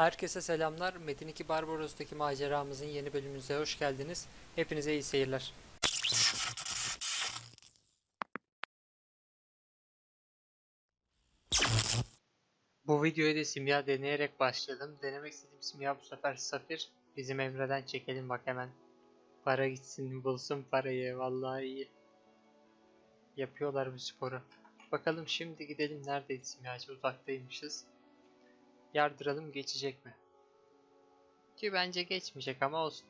Herkese selamlar. Metin 2 Barbaros'taki maceramızın yeni bölümümüze hoş geldiniz. Hepinize iyi seyirler. Bu videoyu da simya deneyerek başladım. Denemek istediğim simya bu sefer safir. Bizim Emre'den çekelim bak hemen. Para gitsin bulsun parayı vallahi iyi. Yapıyorlar bu sporu. Bakalım şimdi gidelim neredeydi simyacı uzaktaymışız. Yardıralım geçecek mi? Ki bence geçmeyecek ama olsun.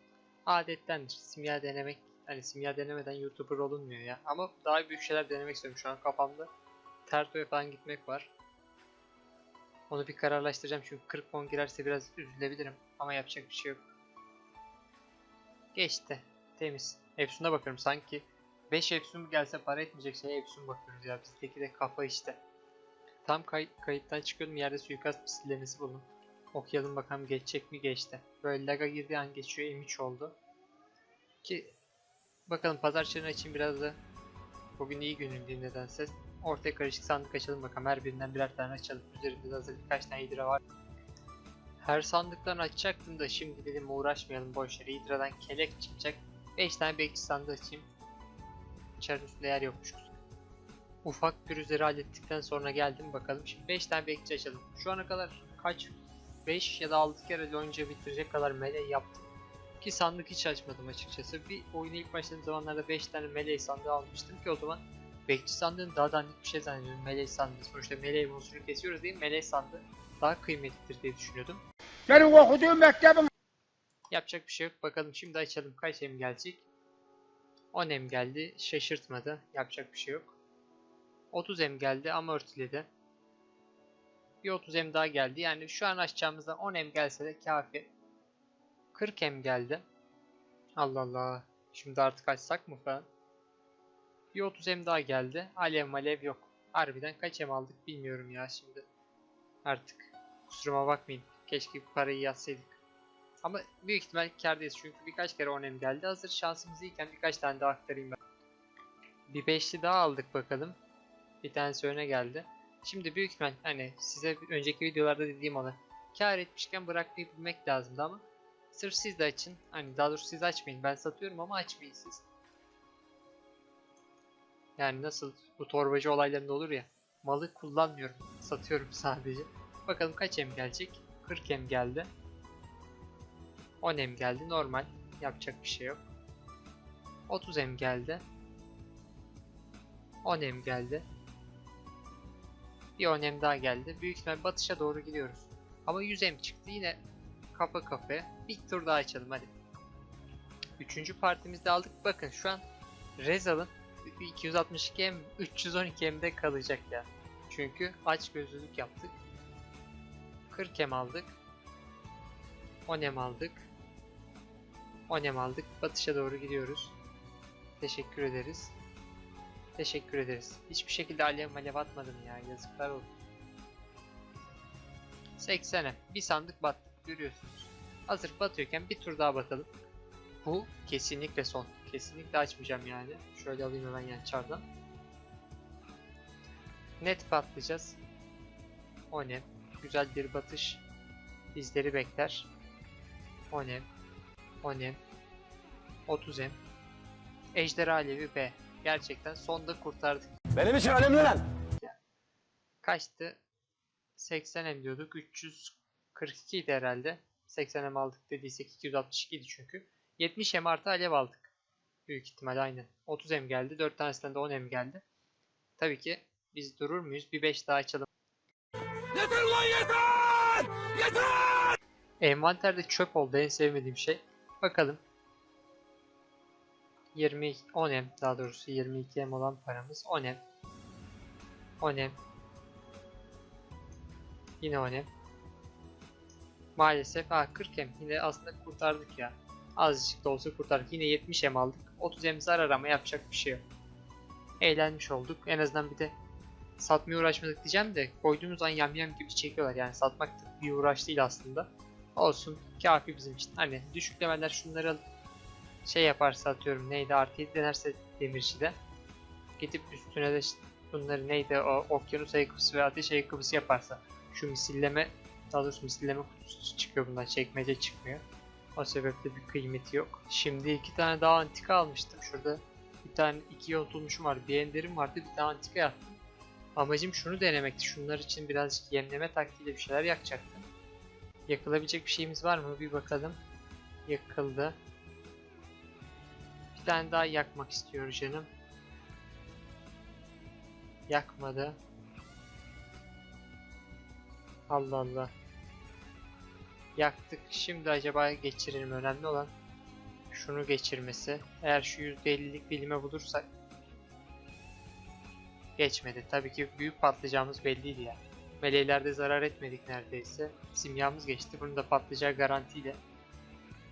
Adettendir. Simya denemek hani simya denemeden YouTuber olunmuyor ya. Ama daha büyük şeyler denemek istiyorum şu an kafamda. Terto'ya falan gitmek var. Onu bir kararlaştıracağım çünkü 40 won girerse biraz üzülebilirim. Ama yapacak bir şey yok. Geçti. Temiz. Efsun'a bakıyorum sanki. 5 Efsun gelse para etmeyecek şeye Efsun bakıyoruz ya. Bizdeki de kafa işte. Tam kay kayıttan çıkıyordum yerde suikast misillemesi buldum. Okuyalım bakalım geçecek mi geçti. Böyle laga girdiği an geçiyor M3 oldu. Ki bakalım pazar çarını açayım biraz da. Bugün iyi günüm diyeyim nedense. Ortaya karışık sandık açalım bakalım. Her birinden birer tane açalım. Üzerinde de hazır birkaç tane hidra var. Her sandıktan açacaktım da şimdi dedim uğraşmayalım boş yere. Hidra'dan kelek çıkacak. 5 tane bekçi sandığı açayım. Üstünde yer yokmuş. Ufak pürüzleri hallettikten sonra geldim bakalım. Şimdi 5 tane bekçi açalım. Şu ana kadar kaç? 5 ya da 6 kere lonca bitirecek kadar meleği yaptım. Ki sandık hiç açmadım açıkçası. Bir oyuna ilk başladığım zamanlarda 5 tane meleği sandığı almıştım ki o zaman bekçi sandığını daha dandik bir şey zannediyordum. Meleği sandığı. Sonuçta meleği bozunu kesiyoruz değil mi? Meleği sandığı daha kıymetlidir diye düşünüyordum. Benim okuduğum mektebin Yapacak bir şey yok. Bakalım şimdi açalım. Kaç em gelecek? 10 em geldi. Şaşırtmadı. Yapacak bir şey yok. 30 em geldi ama örtüledi. Bir 30 em daha geldi. Yani şu an açacağımızda 10 em gelse de kafi. 40 em geldi. Allah Allah. Şimdi artık açsak mı falan. Bir 30 em daha geldi. Alev malev yok. Harbiden kaç em aldık bilmiyorum ya şimdi. Artık kusuruma bakmayın. Keşke bu parayı yazsaydık. Ama büyük ihtimal kârdayız çünkü birkaç kere 10 em geldi. Hazır şansımız iyiken birkaç tane daha aktarayım ben. Bir beşli daha aldık bakalım. Bir tanesi öne geldi. Şimdi büyük ihtimal hani size önceki videolarda dediğim ona kar etmişken bırakmayı bilmek lazımdı ama sırf siz de açın. Hani daha doğrusu siz açmayın. Ben satıyorum ama açmayın siz. Yani nasıl bu torbacı olaylarında olur ya. Malı kullanmıyorum. Satıyorum sadece. Bakalım kaç em gelecek? 40 em geldi. 10 em geldi. Normal. Yapacak bir şey yok. 30 em geldi. 10 em geldi. Bir 10 em daha geldi. Büyük ihtimal batışa doğru gidiyoruz. Ama 100 em çıktı. Yine kafa kafaya. Bir tur daha açalım hadi. Üçüncü partimizde aldık. Bakın şu an Rezal'ın 262 em 312 em'de kalacak ya. Çünkü aç gözlülük yaptık. 40 em aldık. 10 em aldık. 10 em aldık. Batışa doğru gidiyoruz. Teşekkür ederiz. Teşekkür ederiz. Hiçbir şekilde alev malev atmadım ya. Yazıklar oldu. 80'e. Bir sandık battık. Görüyorsunuz. Hazır batıyorken bir tur daha batalım. Bu kesinlikle son. Kesinlikle açmayacağım yani. Şöyle alayım hemen yan. Net patlayacağız. 10 em. Güzel bir batış bizleri bekler. 10 em. 10 em. 30 em. Ejderha Alevi B. Gerçekten sonda kurtardık. benim için önemli lan. Kaçtı? 80 em diyorduk. 342 idi herhalde. 80 em aldık dediysek 262 idi çünkü. 70 em artı alev aldık. Büyük ihtimal aynen. 30 em geldi. 4 tanesinden de 10 em geldi. Tabii ki biz durur muyuz? Bir 5 daha açalım. Yeter lan yeter! Yeter! Envanterde çöp oldu en sevmediğim şey. Bakalım. 20 10 em daha doğrusu 22 em olan paramız 10 em. 10 em. Yine 10 em. Maalesef ha 40 em yine aslında kurtardık ya. Azıcık da olsa kurtardık. Yine 70 em aldık. 30 em zarar ama yapacak bir şey yok. Eğlenmiş olduk. En azından bir de satmaya uğraşmadık diyeceğim de koyduğumuz an yamyam gibi çekiyorlar. Yani satmak bir uğraş değil aslında. Olsun kafi bizim için. Hani düşük leveller şunları alıp şey yaparsa atıyorum neydi artı 7 denerse demircide gidip üstüne de bunları neydi o okyanus ayakkabısı ve ateş ayakkabısı yaparsa şu misilleme Daha doğrusu misilleme kutusu çıkıyor bundan. Çekmece çıkmıyor. O sebeple bir kıymeti yok. Şimdi iki tane daha antika almıştım. Şurada bir tane iki yontulmuşum var. Bir enderim vardı. Bir tane antika yaptım. Amacım şunu denemekti. Şunlar için birazcık yemleme taktiğiyle bir şeyler yakacaktım. Yakılabilecek bir şeyimiz var mı? Bir bakalım. Yakıldı. Bir tane daha yakmak istiyor canım. Yakmadı. Allah Allah. Yaktık. Şimdi acaba geçirelim. Önemli olan şunu geçirmesi. Eğer şu %50'lik bilime bulursak geçmedi. Tabii ki büyük patlayacağımız belliydi ya. Meleğlerde zarar etmedik neredeyse. Simyamız geçti. Bunun da patlayacağı garantiyle.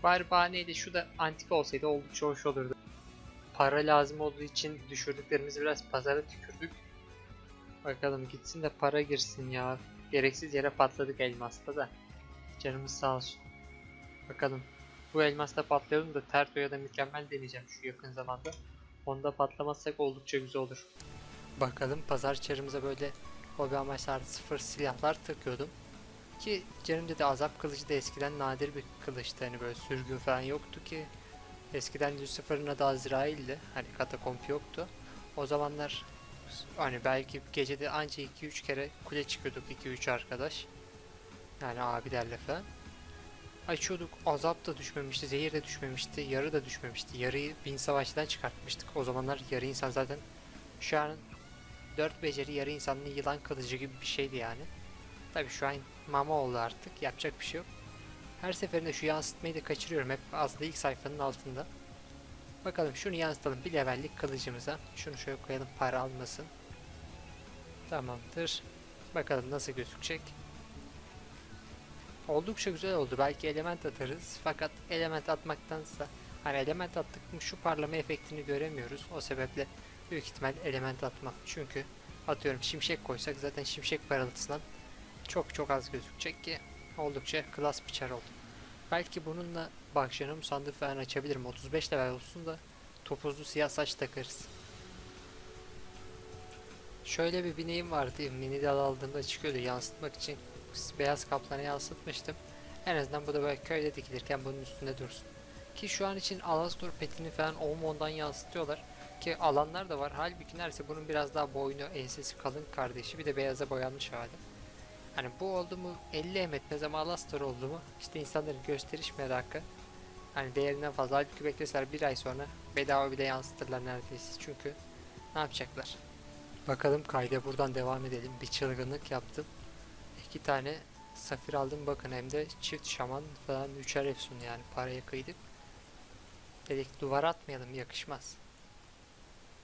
Bari bahaneyle şu da antika olsaydı oldukça hoş olurdu. Para lazım olduğu için düşürdüklerimizi biraz pazara tükürdük. Bakalım gitsin de para girsin ya. Gereksiz yere patladık elmasta da. Canımız sağ olsun. Bakalım. Bu elmasta patlayalım da Terto'ya da mükemmel deneyeceğim şu yakın zamanda. Onda patlamazsak oldukça güzel olur. Bakalım pazar çarımıza böyle hobi amaçlı sıfır silahlar takıyordum. Ki canım dedi azap kılıcı da eskiden nadir bir kılıçtı hani böyle sürgün falan yoktu ki. Eskiden Lucifer'ın adı Azrail'di. Hani katakomp yoktu. O zamanlar hani belki gecede anca 2-3 kere kule çıkıyorduk 2-3 arkadaş. Yani abilerle falan. Açıyorduk azap da düşmemişti, zehir de düşmemişti, yarı da düşmemişti. Yarıyı bin savaştan çıkartmıştık. O zamanlar yarı insan zaten şu an 4 beceri yarı insanın yılan kılıcı gibi bir şeydi yani. Tabi şu an mama oldu artık. Yapacak bir şey yok. Her seferinde şu yansıtmayı da kaçırıyorum. Hep aslında ilk sayfanın altında. Bakalım şunu yansıtalım bir levellik kılıcımıza. Şunu şöyle koyalım para almasın. Tamamdır. Bakalım nasıl gözükecek. Oldukça güzel oldu. Belki element atarız. Fakat element atmaktansa hani element attık mı şu parlama efektini göremiyoruz. O sebeple büyük ihtimal element atmam. Çünkü atıyorum şimşek koysak zaten şimşek parıltısından çok çok az gözükecek ki oldukça klas bir çar oldu. Belki bununla bakşanım sandığı falan açabilirim. 35 level olsun da topuzlu siyah saç takarız. Şöyle bir bineğim vardı. Mini dal aldığımda çıkıyordu yansıtmak için. Beyaz kaplana yansıtmıştım. En azından bu da böyle köyde dikilirken bunun üstünde dursun. Ki şu an için Alastor petini falan Omon'dan yansıtıyorlar. Ki alanlar da var. Halbuki neredeyse bunun biraz daha boynu, ensesi kalın kardeşi. Bir de beyaza boyanmış hali. Hani bu oldu mu 50 emetmez ama Alastor oldu mu işte insanların gösteriş merakı. Hani değerinden fazla. Halbuki bekleseler bir ay sonra bedava bile yansıtırlar neredeyse. Çünkü ne yapacaklar? Bakalım kayda buradan devam edelim. Bir çılgınlık yaptım. İki tane safir aldım. Bakın hem de çift şaman falan üçer efsun yani paraya kıydık. Dedik duvar atmayalım yakışmaz.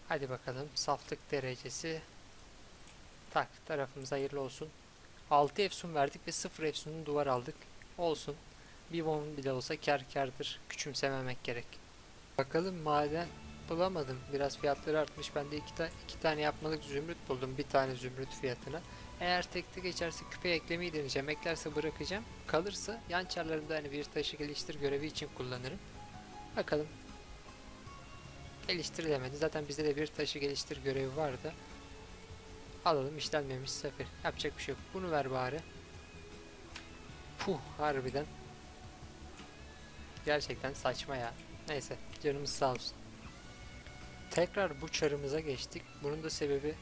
Hadi bakalım. Saflık derecesi tak tarafımız hayırlı olsun 6 efsun verdik ve 0 efsunun duvar aldık. Olsun. Bir won bile olsa kar kardır. Küçümsememek gerek. Bakalım maden bulamadım. Biraz fiyatları artmış. Ben de iki, ta tane yapmalık zümrüt buldum. Bir tane zümrüt fiyatına. Eğer tekte geçerse küpe eklemeyi deneyeceğim. Eklerse bırakacağım. Kalırsa yan çarlarımda hani bir taşı geliştir görevi için kullanırım. Bakalım. Geliştirilemedi. Zaten bizde de bir taşı geliştir görevi vardı. Alalım işlenmemiş sefer. Yapacak bir şey yok. Bunu ver bari. Puh harbiden. Gerçekten saçma ya. Neyse canımız sağ olsun. Tekrar bu çarımıza geçtik. Bunun da sebebi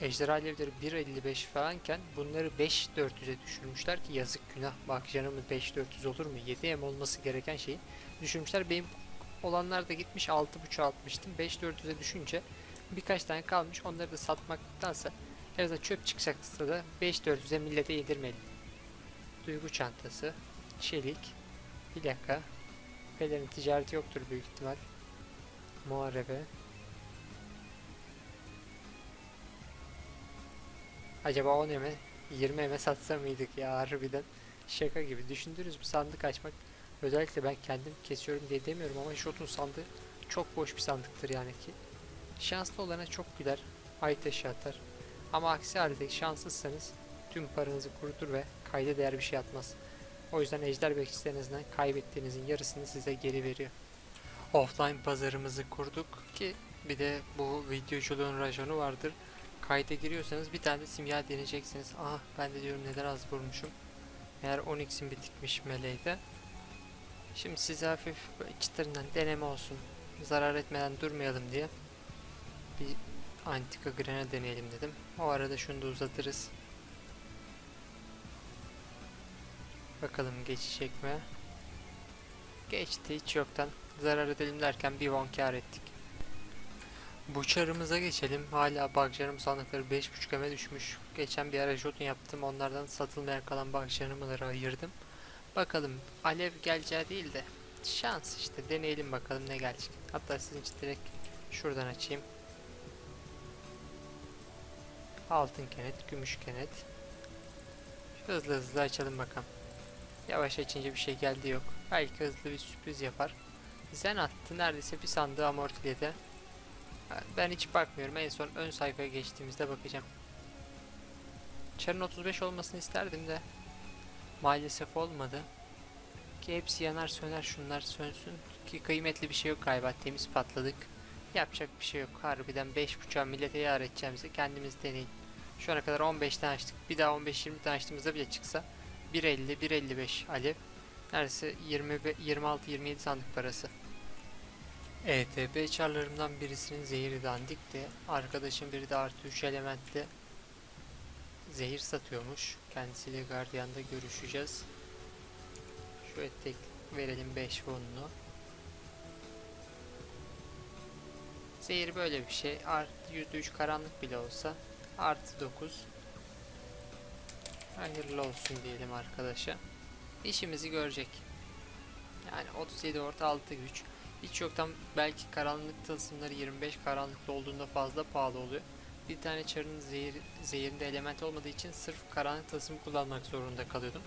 ejderha alevleri 1.55 falanken bunları 5.400'e düşürmüşler ki yazık günah. Bak canımız 5.400 olur mu? 7M olması gereken şeyi düşürmüşler. Benim olanlar da gitmiş 6.5'a atmıştım. 5.400'e düşünce birkaç tane kalmış. Onları da satmaktansa ya da çöp çıkacaksa da 5.400'e millete yedirmeli. Duygu çantası, çelik, plaka, pelerin ticareti yoktur büyük ihtimal. Muharebe. Acaba 10 eme 20 eme satsa mıydık ya harbiden? Şaka gibi. Düşündünüz mü? Sandık açmak. Özellikle ben kendim kesiyorum diye demiyorum ama Jotun sandığı çok boş bir sandıktır yani ki. Şanslı olana çok güler ay taşı atar ama aksi halde şanssızsanız tüm paranızı kurutur ve kayda değer bir şey atmaz. O yüzden ejder bekçilerinizden kaybettiğinizin yarısını size geri veriyor. Offline pazarımızı kurduk ki bir de bu videoculuğun rajonu vardır. Kayda giriyorsanız bir tane de simya deneyeceksiniz. Ah ben de diyorum neden az vurmuşum. Meğer Onyx'in bitikmiş meleği Şimdi size hafif çıtırından deneme olsun. Zarar etmeden durmayalım diye bir antika grene deneyelim dedim. O arada şunu da uzatırız. Bakalım geçecek mi? Geçti hiç yoktan. Zarar edelim derken bir won kar ettik. Bu çarımıza geçelim. Hala bagcarım sandıkları 5.5 düşmüş. Geçen bir ara jotun yaptım. Onlardan satılmayan kalan bagcarımları ayırdım. Bakalım alev geleceği değil de şans işte deneyelim bakalım ne gelecek. Hatta sizin için direkt şuradan açayım. Altın kenet, gümüş kenet. Hızlı hızlı açalım bakalım. Yavaş açınca bir şey geldi yok. Belki hızlı bir sürpriz yapar. Zen attı neredeyse bir sandığı amortiledi. Ben hiç bakmıyorum. En son ön sayfaya geçtiğimizde bakacağım. Çarın 35 olmasını isterdim de maalesef olmadı. Ki hepsi yanar söner şunlar sönsün. Ki kıymetli bir şey yok galiba. Temiz patladık. Yapacak bir şey yok. Harbiden 5.5'a millete yar edeceğimizi kendimiz deneyin. Şu ana kadar 15 tane açtık. Bir daha 15-20 tane açtığımızda bile çıksa 1.50 1.55 alev. Neredeyse 20 26-27 sandık parası. ETB çarlarımdan birisinin zehiri dandikti. Arkadaşım biri de artı 3 elementli zehir satıyormuş. Kendisiyle Guardian'da görüşeceğiz. Şöyle tek verelim 5 fonunu. Zehir böyle bir şey. Artı %3 karanlık bile olsa artı 9 hayırlı olsun diyelim arkadaşa. İşimizi görecek. Yani 37 orta 6 güç. Hiç yoktan belki karanlık tılsımları 25 karanlıkta olduğunda fazla pahalı oluyor. Bir tane çarın zehir, zehirinde element olmadığı için sırf karanlık tılsım kullanmak zorunda kalıyordum.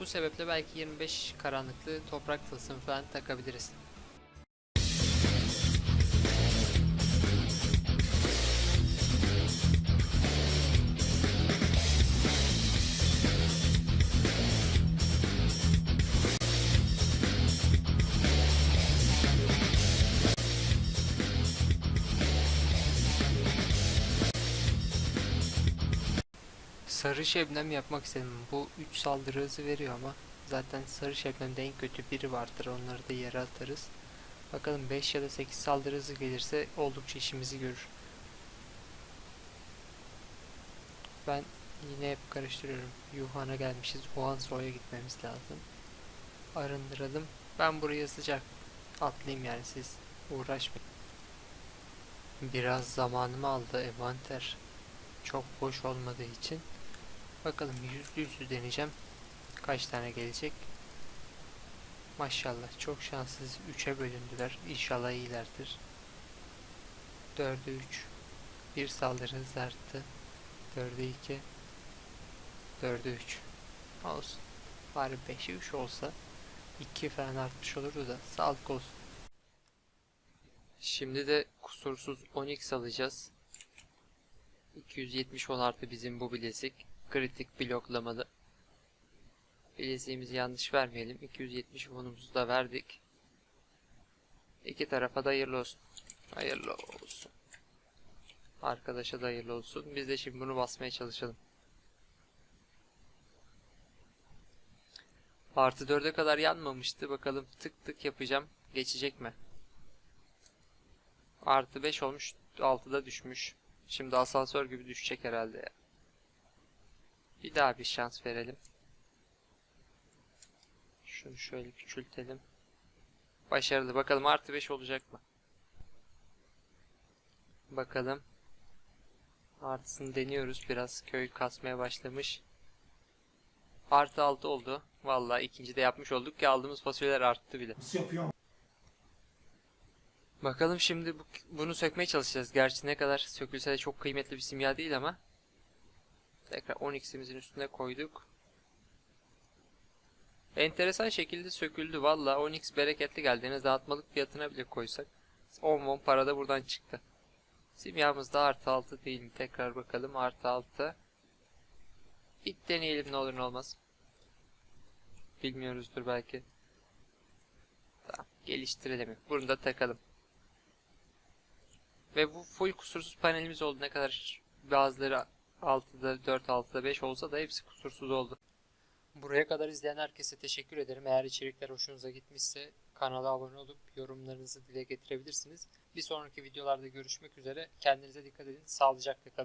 Bu sebeple belki 25 karanlıklı toprak tılsım falan takabiliriz. Sarı şebnem yapmak istedim. Bu 3 saldırı hızı veriyor ama zaten sarı şebnemde en kötü biri vardır. Onları da yere atarız. Bakalım 5 ya da 8 saldırı hızı gelirse oldukça işimizi görür. Ben yine hep karıştırıyorum. Yuhan'a gelmişiz. Wuhan Soy'a gitmemiz lazım. Arındıralım. Ben buraya sıcak atlayayım yani siz uğraşmayın. Biraz zamanımı aldı envanter. Çok boş olmadığı için. Bakalım yüzlü yüzlü deneyeceğim. Kaç tane gelecek? Maşallah çok şanssız 3'e bölündüler. İnşallah iyilerdir. 4'e 3. Bir saldırı hızı arttı. 4'e 2. 4'e 3. Olsun. Bari 5'e 3 olsa 2 falan artmış olurdu da sağlık olsun. Şimdi de kusursuz Onyx alacağız. 270 won artı bizim bu bilezik. Kritik bloklamalı. Bileziğimizi yanlış vermeyelim. 270 wonumuzu da verdik. İki tarafa da hayırlı olsun. Hayırlı olsun. Arkadaşa da hayırlı olsun. Biz de şimdi bunu basmaya çalışalım. Artı 4'e kadar yanmamıştı. Bakalım tık tık yapacağım. Geçecek mi? Artı 5 olmuş. 6'da düşmüş. Şimdi asansör gibi düşecek herhalde ya. Bir daha bir şans verelim. Şunu şöyle küçültelim. Başarılı. Bakalım artı 5 olacak mı? Bakalım. Artısını deniyoruz. Biraz köy kasmaya başlamış. Artı 6 oldu. Vallahi ikinci de yapmış olduk ki aldığımız fasulyeler arttı bile. Bakalım şimdi bu, bunu sökmeye çalışacağız. Gerçi ne kadar sökülse de çok kıymetli bir simya değil ama. Tekrar 10x'imizin üstüne koyduk. Enteresan şekilde söküldü. Valla 10x bereketli geldi. En dağıtmalık fiyatına bile koysak. 10 won para da buradan çıktı. Simyamız da artı 6 değil mi? Tekrar bakalım. Artı 6. Bir deneyelim ne olur ne olmaz. Bilmiyoruzdur belki. Tamam. Geliştirelim. Bunu da takalım. Ve bu full kusursuz panelimiz oldu. Ne kadar bazıları 6'da 4, 6'da 5 olsa da hepsi kusursuz oldu. Buraya kadar izleyen herkese teşekkür ederim. Eğer içerikler hoşunuza gitmişse kanala abone olup yorumlarınızı dile getirebilirsiniz. Bir sonraki videolarda görüşmek üzere. Kendinize dikkat edin. Sağlıcakla kalın.